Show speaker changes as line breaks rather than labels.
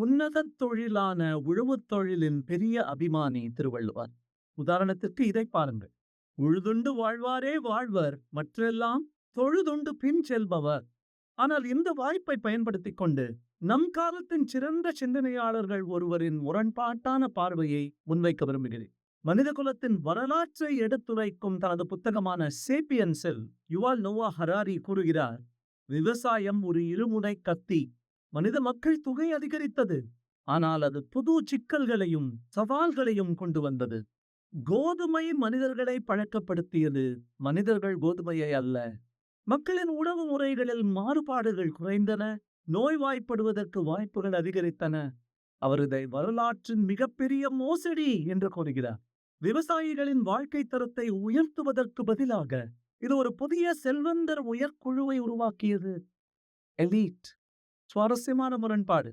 உன்னத தொழிலான உழவுத் தொழிலின் பெரிய அபிமானி திருவள்ளுவர். உதாரணத்திற்கு இதை பாருங்கள். உழுதுண்டு வாழ்வாரே வாழ்வர் மற்றெல்லாம் தொழுதுண்டு பின் செல்பவர். ஆனால் இந்த வாய்ப்பை பயன்படுத்திக் கொண்டு நம் காலத்தின் சிறந்த சிந்தனையாளர்கள் ஒருவரின் முரண்பாட்டான பார்வையை முன்வைக்க விரும்புகிறேன். மனித குலத்தின் வரலாற்றை எடுத்துரைக்கும் தனது புத்தகமான சேப்பியன்ஸில் யுவால் நோவா ஹராரி கூறுகிறார் விவசாயம் ஒரு இருமுனை கத்தி மனித மக்கள் தொகை அதிகரித்தது. ஆனால் அது புது சிக்கல்களையும் சவால்களையும் கொண்டு வந்தது. கோதுமை மனிதர்களை பழக்கப்படுத்தியது. மனிதர்கள் கோதுமையை அல்ல. மக்களின் உணவு முறைகளில் மாறுபாடுகள் குறைந்தன. நோய்வாய்ப்படுவதற்கு வாய்ப்புகள் அதிகரித்தன. அவர் இதை வரலாற்றின் மிகப்பெரிய மோசடி என்று கூறுகிறார். விவசாயிகளின் வாழ்க்கை தரத்தை உயர்த்துவதற்கு பதிலாக இது ஒரு புதிய செல்வந்தர் உயர்குழுவை உருவாக்கியது. எலீட். சுவாரஸ்யமான முரண்பாடு.